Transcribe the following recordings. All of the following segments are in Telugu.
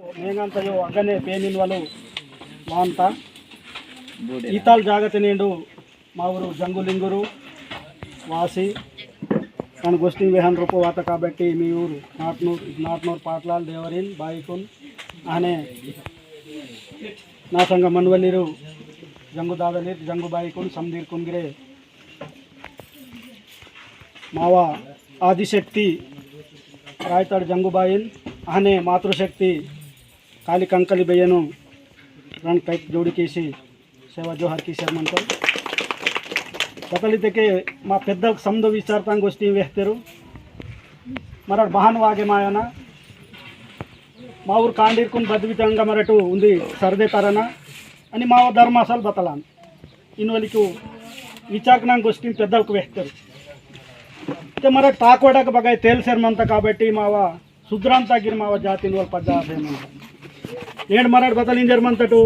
మేఘంతయు అగ్గనే పేనిల్వలు మాంత. ఈతాలు జాగ్రత్త నేడు మా ఊరు జంగులింగురు వాసి. తన గొస్టి విహాన్ రూపు వాత కాబట్టి మీ ఊరు నాట్నూర్ నాట్నూర్ పాట్లాల్ దేవరిల్ బాయికున్ అనే నా సంఘ మన్వలిరు జంగు దాదలి జంగు బాయికున్ సంధీర్ కుంగిరే. మావ ఆదిశక్తి రాయతాడు జంగుబాయిల్ అనే మాతృశక్తి కాలి కంకలి బియ్యను రెండు కైక్ జోడికేసి సేవా జోహార్ కిశార్ సకలితకే మా పెద్దలకు సందు విచారతాంగా వచ్చి వేస్తారు మరడు బహాన్ వాగే మాయన మా ఊరు కాండీర్కుని బద్వితంగా మరటు ఉంది సర్దే తరన అని మా ధర్మాసాలు బతలాను ఇన్వలికి విచారణ వచ్చి పెద్దలకు వేస్తారు అయితే మరి తాకోడాక బాగా తేలిసేమంత కాబట్టి మావ శుద్రాంతగిరి మావ జాతిని వాళ్ళు పద్దాసేమంత ಏಳು ಮರಾಡ್ ಬದಲಿಂಜರ್ಮಂತಟು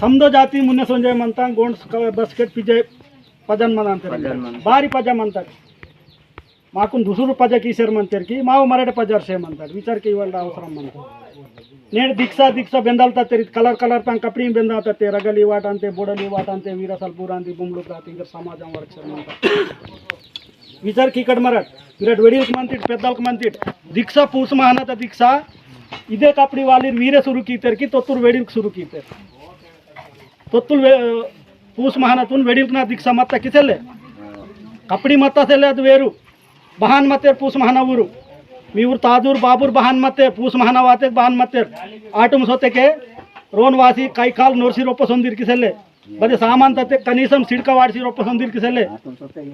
ಸಮದೋ ಜಾತಿ ಮುನ್ನೆ ಸೊಂಜಯಮಂತ ಗೋಂಡ್ ಬಸ್ಕೆಟ್ ಪಿಜೆ ಪಜನ್ ಮದ ಅಂತಾರೆ ಬಾರಿ ಪಜಮ್ ಅಂತಾರೆ మాకు దుసురు పజ కీసేరమంతరికి మావు మరటి పజార్ సేమంటాడు విచారకి ఇవాళ అవసరం అంత నేను దీక్ష దీక్ష బెందాలతా తెరి కలర్ కలర్ తాను కపడి బెందాతే రగలి వాటంతే బుడలి వాటంతే వీరసల్ పూరాంతి బొమ్మలు ప్రాతి ఇంకా సమాజం వరకు సేమంట విచారకి ఇక్కడ మరట్ విరాట్ వెడిలకు మంతిట్ పెద్దలకు మంతిట్ దీక్ష పూస మహానత దీక్ష ಇದೇ ಕಾಪಡಿ ವಾಲಿ ವೀರೇ ಶುರು ಕೀತರ್ಕಿ ತೊತ್ತೂರು ವೇಡಿಲ್ಕ್ ಶುರು ಕೀತರ್ ತೊತ್ತೂರು ಪೂಸ್ ಮಹಾನತುನ್ ವೇಡಿಲ್ಕ್ನ ದಿಕ್ಸ ಮತ್ತ ಕಿಸೆಲ್ಲೆ ಕಪಡಿ ಮತ್ತ ಸೆಲ್ಲೆ ಅದು ವೇರು ಬಹಾನ್ ಮತ್ತೇರ್ ಪೂಸ್ ಮಹಾನ ಊರು మీ ఊరు తాజూరు బాబూరు బహాన్ మత్తే పూస్ మహానా వాతే బహాన్ మత్తేర్ ఆటం సోతెకే రోన్ వాసి కైకాల్ నోర్సి రొప్ప సొందిరికి సెల్లే బదే సామాన్ తతే కనీసం సిడ్క వాడిసి రొప్ప సొందిరికి సెల్లే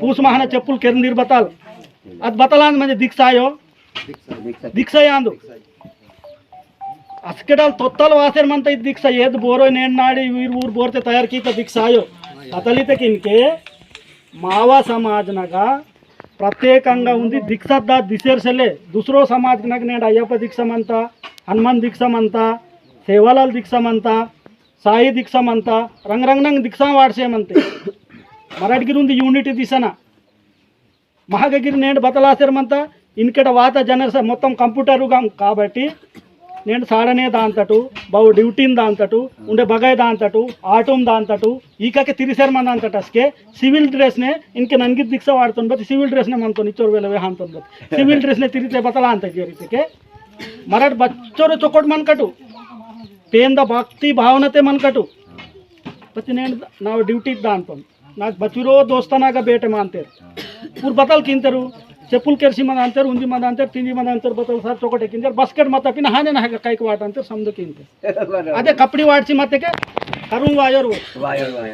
పూస్ మహాన చెప్పులు కెరందీర్ బతాల్ అది బతలాంది మంచి దిక్సాయో దిక్సయాందు ಅಸ್ಕೆಡಲ್ ತೊತ್ತಲ್ ವಾಸರ್ ಮಂತ ಇದ್ ದಿಕ್ಸ ಎದ್ ಬೋರೋ ನೇಣ್ ನಾಡಿ ವೀರ್ ಊರ್ ಬೋರ್ತೆ ತಯಾರ್ ಕೀತ ದಿಕ್ಸ ಆಯೋ అతలిత కింకే మావా సమాజ్నగ ప్రత్యేకంగా ఉంది దిక్సద్ద దిశేర్సలే దుసరో సమాజ్నగ నేను అయ్యప్ప దీక్షమంత హనుమాన్ దీక్షమంత సేవలాల్ దీక్షమంత సాయి దీక్షమంత రంగ్ రంగ్ రంగ్ దీక్ష వాడ్సేమంతే మరాఠగిరి ఉంది యూనిటీ దిశన మహాగగిరి నేను బతలాసేరమంత ఇన్కట వాత జనరస మొత్తం కంప్యూటరుగా కాబట్టి నేను సాడనే దాంతటు బావు ಡ್ಯೂಟಿನ್ ದಾಂತಟು ಉಂಡೆ ಬಗಾಯ್ ದಾಂತಟು ಆಟೋಮ್ ದಾಂತಟು ಈಕಕ್ಕೆ ತಿರಿಸೇರ್ ಮಂದ ಅಂತಟ ಅಸ್ಕೆ ಸಿವಿಲ್ ಡ್ರೆಸ್ನೆ ಇನ್ಕೆ ನನ್ಗೆ ದಿಕ್ಸ ವಾಡ್ತೊಂದು ಬತ್ತಿ ಸಿವಿಲ್ ಡ್ರೆಸ್ನೆ ಮಂತೊಂದು ಇಚ್ಚೋರು ವೇಲವೇ ಅಂತೊಂದು ಬತ್ತಿ ಸಿವಿಲ್ ಡ್ರೆಸ್ನೆ ತಿರಿತೆ ಬತಲ ಅಂತ ರೀತಿಗೆ ಮರಾಠ ಬಚ್ಚೋರು ಚೊಕೊಟ್ ಮನ್ಕಟು ಪೇಂದ ಭಕ್ತಿ ಭಾವನತೆ ಮನ್ಕಟು ಬತ್ತಿ నేను ನಾವು ಡ್ಯೂಟಿ ಇದ್ದ ಅಂತಂದು నాకు బచ్చిరో దోస్తనాగా బేట మాంతేరు ఊరు బతలు కింతరు చెప్పులు కెరిసి మంది అంటారు ఉంది మంది అంటారు తిండి మంది అంటారు బతలు సార్ చొకటి కింటారు బస్కెట్ మత పిన హానే నా కైకి వాట అంటారు సముద్ర కింతారు అదే కప్పడి వాడిచి మత్తకే కరువు వాయోరు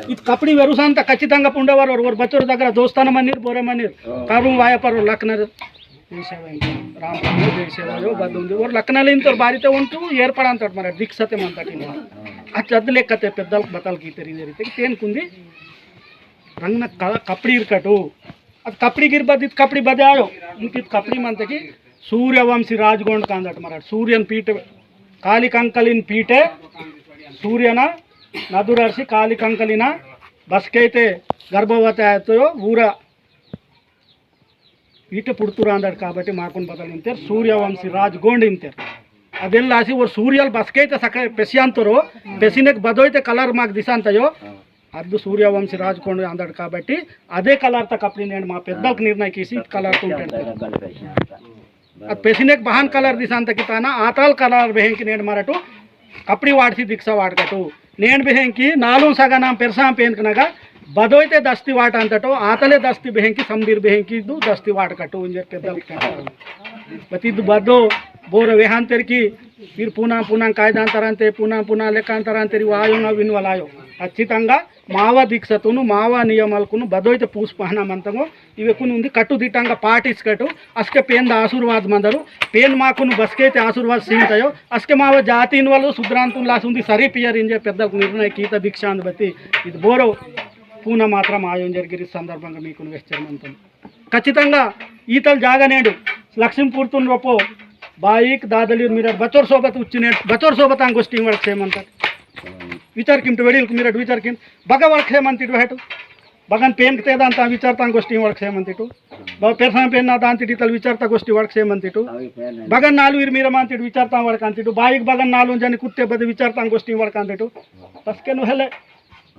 ఇది కప్పడి వెరుసంత ఖచ్చితంగా ఉండేవారు ఎవరు బచ్చోరు దగ్గర దోస్తానమన్నీరు బోరేమన్నీరు కరువు వాయపరు లక్నర్ రామపల్లి దేశేవాయో బద్ద ఉంది ఎవరు లక్నాలు ఇంత బారితే ఉంటూ ఏర్పడంతాడు మరి దీక్షతే మంతటి అది అద్దు లెక్కతే పెద్దలకు బతలకి తెలియదు ರೀತಿ ತೇನ್ಕುಂದಿ ರಂಗನ ಕ ಕಪ್ಪಡಿ ಇರ್ಕಟು ಅದು ಕಪ್ಪಡಿ ಗಿರ್ಬದ್ದು ಇದು ಕಪ್ಪಡಿ ಬದೆ ಆಯೋ ಇಂಕಿದ್ ಕಪ್ಪಡಿ ಮಂತಕಿ ಸೂರ್ಯವಂಶಿ ರಾಜ್ಗೊಂಡ್ ಕಾಂದಟ್ ಮರಾಠ ಸೂರ್ಯನ ಪೀಠ ಕಾಲಿ ಕಂಕಲಿನ ಪೀಠೆ ಸೂರ್ಯನ ನದುರರ್ಸಿ ಕಾಲಿ ಕಂಕಲಿನ ಬಸ್ಕೈತೆ ಗರ್ಭವತಿ ಆಯ್ತು ಊರ ಈಟ ಪುಡ್ತುರ ಅಂದಟ್ కాబట్టి ಮಾಕೊಂಡು ಬದಲು ನಿಂತೇರು ಸೂರ್ಯವಂಶಿ ರಾಜ್ಗೊಂಡ್ ಇಂತೇರು ಅದೆಲ್ಲ ಹಸಿ ಅವ್ರು ಸೂರ್ಯಲ್ ಬಸ್ಕೈತೆ ಸಕ ಪೆಸಿ ಅಂತರು ಪೆಸಿನಕ್ಕೆ ಬದೋಯ್ತೆ ಕಲರ್ మాకు దిశ అంతయో अर्ध सूर्यवंशी राजकोण अंदर काबटे अदे कलर तक अपनी निर्णय की कलर तो पेसिने बहन कलर दिशा अंतना आताल कलर बेहन की नैंड कपड़ी वाड़ी दीक्षा वाड़कू नैंड बेहन की नालू सगन पेरसा पेन बदोते दस्ती वाट अंतो आतले दस्ती बेहन की बेहेकि दस्ती वाड़कू प्रति बदो बोर वेहांतर की पूना पूना कायदा अंतर पूना पुना लेखा अंतर वायु ना विन आयो ఖచ్చితంగా మావా దీక్షతోను మావా నియమాలకును బదోయితే ఇవి ఇవకును ఉంది కట్టుదిట్టంగా పాటించకట్టు అస్కే పేంద ఆశీర్వాద మందరు. పేన్ మాకును బస్కైతే ఆశీర్వాద సీంతయో. అస్కే మావ జాతి వాళ్ళు శుద్రాంతం లాస్ ఉంది సరీ పియర్ ఇంజే పెద్దకు నిర్ణయ గీత అని బట్టి ఇది బోరో పూన మాత్రం ఆయం జరిగిరి సందర్భంగా మీకు వెచ్చమంతం ఖచ్చితంగా ఈతలు జాగనేడు. లక్ష్మీపూర్తుని రొప్పో. బాయిక్ దాదలి మీరు బచోర్ సోబత్ వచ్చినట్టు బచోర్ సోబత్ అంగోష్టి వాళ్ళకి చేయమంటారు. म्हणतात विचार किमट वेडील मिरट विचार किम बघा वळख म्हणतीट भेट बघन पेन ते दांता विचारता गोष्टी वळख म्हणते बाबा पेरसा पेन ना दांती तिथं विचारता गोष्टी वळख म्हणते बघन नालू इर मीर ಮಾಂತಿಟ್ಟು ವಿಚಾರ್ತಾ ಮಾಡ್ಕಂತಿಟ್ಟು ಬಾಯಿಗೆ ಬಗನ್ ನಾಲ್ಕು ಜನ ಕುತ್ತೆ ಬದ ವಿಚಾರ್ತಾ ಗೋಷ್ಠಿ ಮಾಡ್ಕಂತಿಟ್ಟು ಬಸ್ಕೆನು ಹೆಲೆ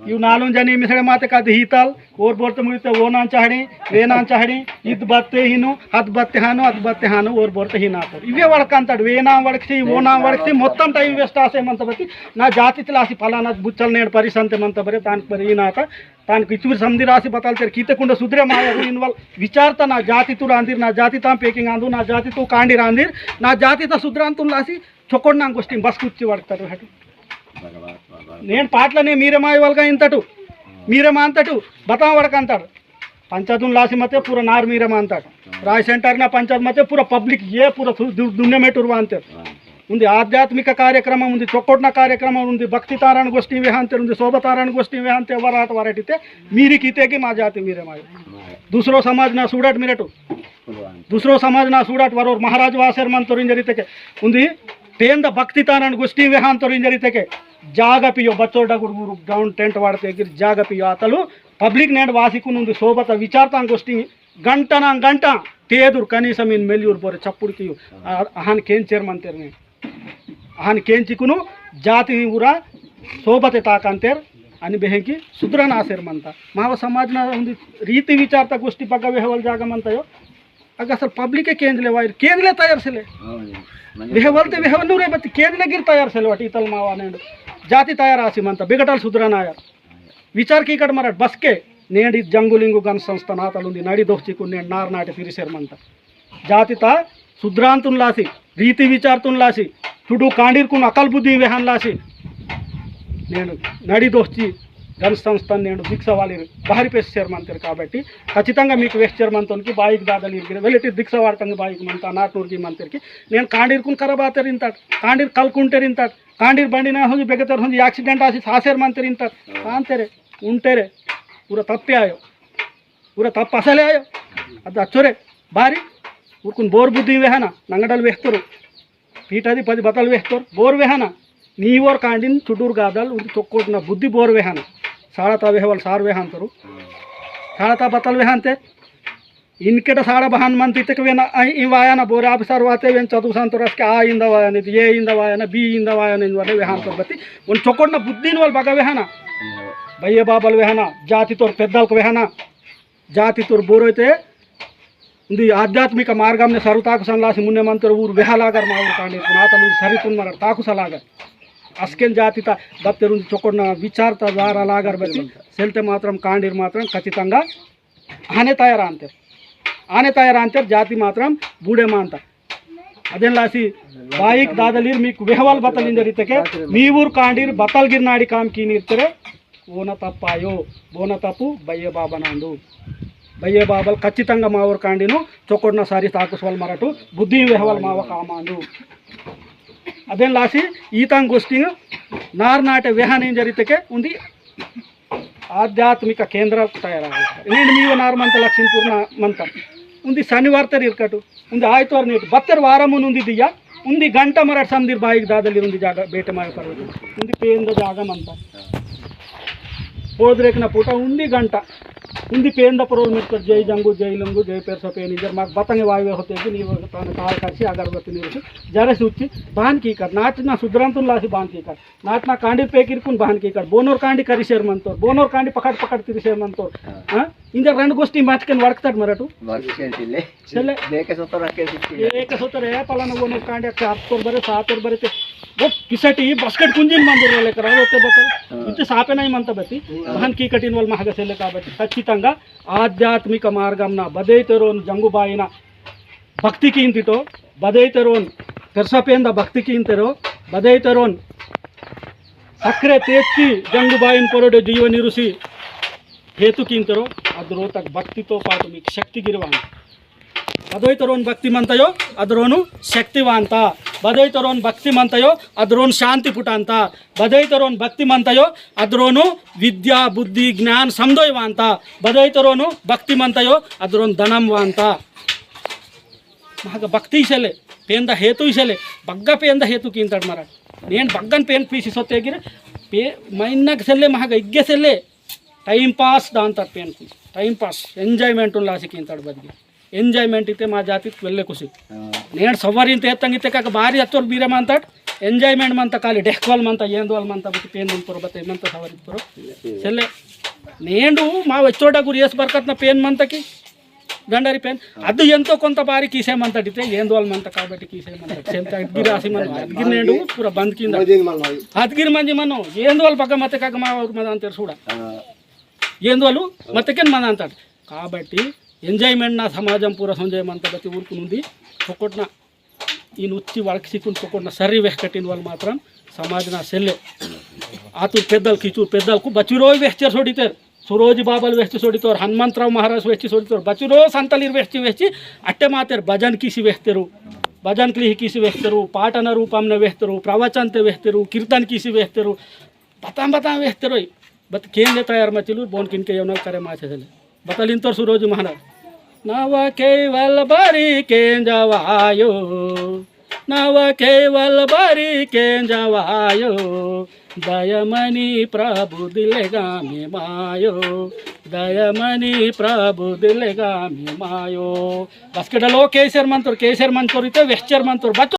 ಇವು ನಾಲ್ಕು ಜನ ಮಿಸಡೆ ಮಾತೆ ಕದ್ ಹೀತಾಲ್ ಓರ್ ಬೋರ್ತ ಮುಗಿತ ಓನಾನ್ ಚಹಡಿ ವೇನಾನ್ ಚಹಡಿ ಇದ್ ಬತ್ತೆ ಹೀನು ಅದ್ ಬತ್ತೆ ಹಾನು ಅದ್ ಬತ್ತೆ ಹಾನು ಓರ್ ಬೋರ್ತ ಹೀನಾತಾడు ఇవే వడకంతాడు వేనా వడక్సి ఓనా వడక్సి మొత్తం టైం వేస్ట్ ఆసేమంత బట్టి నా జాతి తిలాసి ఫలానా బుచ్చలు నేడు పరిసంతమంత బరే దానికి మరి ఈనాక దానికి ఇచ్చి సంధి రాసి బతాల్చారు కీతకుండ సుద్రే మాయ ఇన్వాల్. విచారత నా జాతితో రాందిర్ నా జాతితో పేకింగ్ అందు నా జాతితో కాండి రాందిర్ నా జాతితో సుద్రాంతం రాసి చొక్కొడు నాకు వస్తే బస్ కూర్చి వడతారు అటు నేను పాటలనే మీరేమా ఇవాళ ఇంతటు. మీరేమా అంతటు. బతాం వరకు అంటాడు. పంచాయతం లాసి మతే పూర నార్ మీరేమా అంతాడు రాయ్ సెంటర్ నా పంచాయత్ మతే పూర పబ్లిక్ ఏ పూర దున్నమేటురువా అంతారు ఉంది ఆధ్యాత్మిక కార్యక్రమం ఉంది చొక్కొట్న కార్యక్రమం ఉంది భక్తి తారాణ గోష్ఠి విహాంతే ఉంది శోభతారాణ గోష్ఠి విహాంతే వరాట వరటితే మీరికి ఇతేకి మా జాతి మీరే మా दूसरो समाज ना सूडाट मिरटू दूसरो समाज ना सूडाट वरोर महाराज वासेर मंतोरिन जरिते తేంద భక్తి తానని గుష్టి విహాంతరం జరిగితే జాగపియో బచ్చోడ గ్రౌండ్ టెంట్ వాడితే జాగపియో అతలు పబ్లిక్ నేడ్ వాసికునుంది శోభత విచారతాం గుష్టి గంటనా గంట తేదురు కనీసం ఈయన మెల్లూరు పోరే చప్పుడుకి ఆయన కేంచేరమని తెరిని ఆయన చికును? జాతి ఊర శోభత తాకంతేరు అని బెహంకి శుద్రనాశరమంత మావ సమాజం ఉంది రీతి విచారత గుష్టి పగ్గ విహవలు జాగమంతయో ಪಕ್ಕ ವೆಹವಲ್ ಜಾಗ ಮಂತಾಯೋ ಆಗ ಅಸಲ್ ಪಬ್ಲಿಕ್ ಕೇಂದ್ಲೆ ವಾಯರ್ ಕೇಂದ್ಲೆ ತಯಾರಿಸಲೆ వెహవల్తే వెహవన్నూరే బట్టి కేంద్రగిరి తయారు సెలవటి ఇతల్ మావా నేడు జాతి తయారాసి మంత బిగటాలు సుధరనాయ విచార్కి ఇక్కడ మర బస్కే నేడి జంగులింగు గన్ సంస్థ నాతలుంది నడి దోచికు నేను నార్ నాటి తిరిసేరమంత జాతిత సుద్రాంతున్ లాసి రీతి విచార్తున్ లాసి చుడు కాండిర్కున్ అకల్ బుద్ధి వెహన్ లాసి నేను నడి దోచి గన్ సంస్థ నేను దిక్స వాలి భారీ పేస్ చైర్మన్ కాబట్టి ఖచ్చితంగా మీకు వేస్ట్ చైర్మన్తోనికి బాయికి దాదని వెళ్ళి దిక్స వాడతాను బాయికి మంత నాటూర్కి మంతరికి నేను కాండీర్కుని ఖరాబాతారు ఇంతాడు కాండీర్ కలుకుంటారు ఇంతాడు కాండీర్ బండిన హొంది బెగతారు హొంది యాక్సిడెంట్ ఆసి సాసేరు మంతరు ఇంతాడు కాంతేరే ఉంటేరే ఊర తప్పే ఆయో ఊర తప్పు అసలే ఆయో అది అచ్చోరే భారీ ఊరుకుని బోర్ బుద్ధి వేహనా నంగడలు వేస్తారు పీటది పది బతలు వేస్తారు బోర్ వేహనా నీవోర్ కాండిని చుట్టూరు కాదాలు తొక్కొట్టిన బుద్ధి బోర్ వేహనా సాడ తా వేహ వాళ్ళు సారు వేహ అంతరు సాడ తా బత్తలు వేహ అంతే ఇన్కెట సాడ బహాన్ మంత్ ఇతకు విన వాయన బోరే ఆఫీసర్ వాతే వేను చదువు సంతరు అసకి ఆ ఇంద వాయన ఇది ఏ ఇంద వాయన బి ఇంద వాయన ఇది వాళ్ళే వేహ బతి వాళ్ళు చొక్కడిన బుద్ధిని వాళ్ళు బాగా వేహన భయ్య బాబాల వేహన జాతితో పెద్దలకు వేహన జాతితో బోరైతే ఇది ఆధ్యాత్మిక మార్గాన్ని సరు తాకు సన్లాసి ముందే మంతరు ఊరు వేహలాగారు మా ఊరు కానీ నాతో సరితున్నారు తాకుసలాగారు ಅಷ್ಟೇನು ಜಾತಿ ದತ್ತರು ಚೊಕ್ಕೊಂಡ ವಿಚಾರತ ದಾರಲಾಗರ್ಬತ್ತಿ సెల్తే మాత్రం కాండీర్ ಮಾತ್ರ ఖచ్చితంగా ఆనే తయారా అంతే. ఆనే తయారా అంతే జాతి మాత్రం బూడేమా అంటారు ಅದೇನಾಸಿ ಬಾಯಿಕ್ మీకు ಮೀಕ್ ವೆಹವಾಲ್ జరిగితే మీ ఊరు కాండీర్ ಬತ್ತಲ್ಗಿರ್ ನಾಡಿ ಕಾಮ್ ಕೀನಿರ್ತಾರೆ ఓన తప్పాయో ఓన తప్పు బయ్య బాబనాండు బయ్య బాబాలు ఖచ్చితంగా మా ఊరు కాండిను చొక్కడిన సారి తాకుసవాళ్ళు మరటు బుద్ధి వెహవల్ మావ కామాండు ಅದೆಲ್ಲಾಸಿ ಈತಂಗೋಷ್ಠಿಯು ನಾರ್ನಾಟ ವಿಹಾನೇನು ಜರಿತಕ್ಕೆ ಒಂದು ಆಧ್ಯಾತ್ಮಿಕ ಕೇಂದ್ರ ತಯಾರಾಗುತ್ತೆ ಏನು ನೀವು ನಾರ್ಮಂತ లక్ష్మీపూర్ణ ಮಂತ ఉంది శనివార్తరి ఇరకటు ఉంది ఆయుత్వారం ఇటు బత్తర్ వారమును ఉంది దియ్య ఉంది గంట మరటి సందీర్ బాయికి దాదలి ఉంది జాగ బేటమాయ పర్వతం. ఉంది పేంద జాగం అంతా పోదురేకిన పూట ఉంది గంట. हिंदी पेन द प्रो मित्र जय जंगू जय लंगू जय पेर सपेन इधर माक बतंग वायु होते कि नीव तान काल कासी अगरबत्ती नीव जरे सुच्ची बहन की कर नाच ना सुधरंतुन लासी बहन की कर नाच ना कांडी पे किरकुन बहन की कर बोनोर कांडी करी शेर मनतोर बोनोर कांडी पकड़ पकड़ तिरी शेर मनतोर हां ಇಂದ ರಂಡ್ ಗೋಷ್ಠಿ ಮಾತ್ಕೊಂಡು ವರ್ಕ್ತಾಡ್ ಮರಟು ಏಕ ಸೋತಾರೆ ಪಲ ನಾವು ನೀವು ಕಾಂಡಿ ಹಾಕಿ ಹತ್ತೋರ್ ಬರುತ್ತೆ ಸಾತೋರ್ ಬರುತ್ತೆ ಬಟ್ ಕಿಸಟಿ ಬಸ್ಕಟ್ ಕುಂಜಿನ ಬಂದಿರೋ ಲೆಕ್ಕ ರಂಗೋತ್ತೆ ಬರ್ತದೆ ಇದು ಸಾಪೇನಾಯಿ ಮಂತ ಬತ್ತಿ ಮಹನ್ ಕೀ ಕಟಿನ ವಲ್ ಮಹಗ ಸೆಲೆ కాబట్టి ఖచ్చితంగా ఆధ్యాత్మిక మార్గంన బదైతరోన్ జంగుబాయిన భక్తికి ఇంతిటో బదైతరోన్ తెరసపేంద భక్తికి ఇంతరో బదైతరోన్ సక్రే తేచ్చి జంగుబాయిన్ పొరడు జీవనిరుసి ಹೇತುಕೀಂತರು ಅದರೋತಾಗ ಭಕ್ತಿತೋ ಪಾತು ಮೀಕ್ ಶಕ್ತಿಗಿರುವಾಂತ. ಬದೋಯ್ತರೋನ್ ಭಕ್ತಿಮಂತಯೋ ಅದರೋನು ಶಕ್ತಿವಾಂತ. ಬದೋಯ್ತರೋನ್ ಭಕ್ತಿಮಂತಯೋ ಅದರೋನ್ ಶಾಂತಿ ಪುಟ ಅಂತ ಬದೋಯ್ತರೋನ್ ಭಕ್ತಿಮಂತಯೋ ಅದರೋನು ವಿದ್ಯಾ, ಬುದ್ಧಿ, ಜ್ಞಾನ ಸಮದೋಯ್ವಾಂತ ಬದೋಯ್ತರೋನು ಭಕ್ತಿಮಂತಯೋ ಅದರೋನ್ ಧನಂವಾಂತ. ಮಹಾಗ ಭಕ್ತಿ ಇಶಲೆ, ಪೇಂದ ಹೇತು ಇಶಲೆ, ಬಗ್ಗ ಪೇಂದ ಹೇತು ಕೀಂತಾಡ್ ಮರ ಏನು ಬಗ್ಗನ್ ಪೇನ್ ಪೀಸಿ ಸೊತ್ತೆಗಿರ ಪೇ ಮೈನಾಗ ಸೆಲ್ಲೆ ಮಹಾಗ ಇಗ್ಗೆ ಸೆಲ್ಲೆ టైం పాస్ దాని తప్పే అనుకుంది టైం పాస్ ఎంజాయ్మెంట్ లాసికి సిక్కింతాడు బతికి. ఎంజాయ్మెంట్ అయితే మా జాతి వెళ్ళే కుసి నేను సవ్వరింత ఎత్తంగితే కాక భారీ ఎత్తోరు బీరమంతాడు ఎంజాయ్మెంట్ అంతా ఖాళీ డెక్వాలమంతా ఏందోలమంతా బుట్టి పేందుంపురు బత ఏమంతా సవరింపురు చెల్లె నేను మా వచ్చోట గురి చేసి బరకట్న పేన్ మంతకి దండరి పేన్ అది ఎంతో కొంత బారి కీసేమంతటితే ఏందోలమంత కాబట్టి కీసేమంత అద్గిరి రాసి మనం అద్గిరి నేడు పూర బంద్ కింద అద్గిరి మంది మనం? ఏందోలు పక్క మత కాక మా ఊరు మదంతా చూడ. ఏంది వాళ్ళు మతకేన్ మన అంటాడు. కాబట్టి ఎంజాయ్మెంట్ నా సమాజం పూర సంజయమంత ప్రతి ఊరుకునుంది ఒక్కొట్టిన ఈ నుచ్చి వాళ్ళకి సిక్కుని ఒక్కొట్టిన సర్రి వెహకట్టిన వాళ్ళు మాత్రం సమాజ్ నా సెల్లే. ఆతు పెద్దలు ఇచ్చు పెద్దలకు బచ్చిరోజు వేస్తే సొడితారు. సురోజు బాబాలు వెచ్చి సొడితారు హనుమంతరావు మహారాజు వెచ్చి సొడితారు. బచ్చిరో సంతలీరు వెచ్చి వెచ్చి అట్టే మాతారు భజన్ కీసి వేస్తారు భజన్ క్లిహి కీసి వేస్తారు పాటన రూపంన వేస్తారు ప్రవచంత వేస్తారు కీర్తన్ కీసి వేస్తారు బతాం బతాం వేస్తారు బట్ కేంద్ర తయారు మచ్చలు బోన్ కిన్కే ఏమన్నా కరే మాచేసలే. బతలింతరు సురోజు మహారాజ్. నవ కేవల బరి కేంజవాయో నవ కేవల బరి కేంజవాయో దయమని ప్రభు దిలెగా మే మాయో. దయమని ప్రభు దిలెగా మే మాయో. బస్కెటలో కేసీఆర్ మంతరు కేసీఆర్ మంతరు అయితే వెస్చర్ మంతరు బచ్చు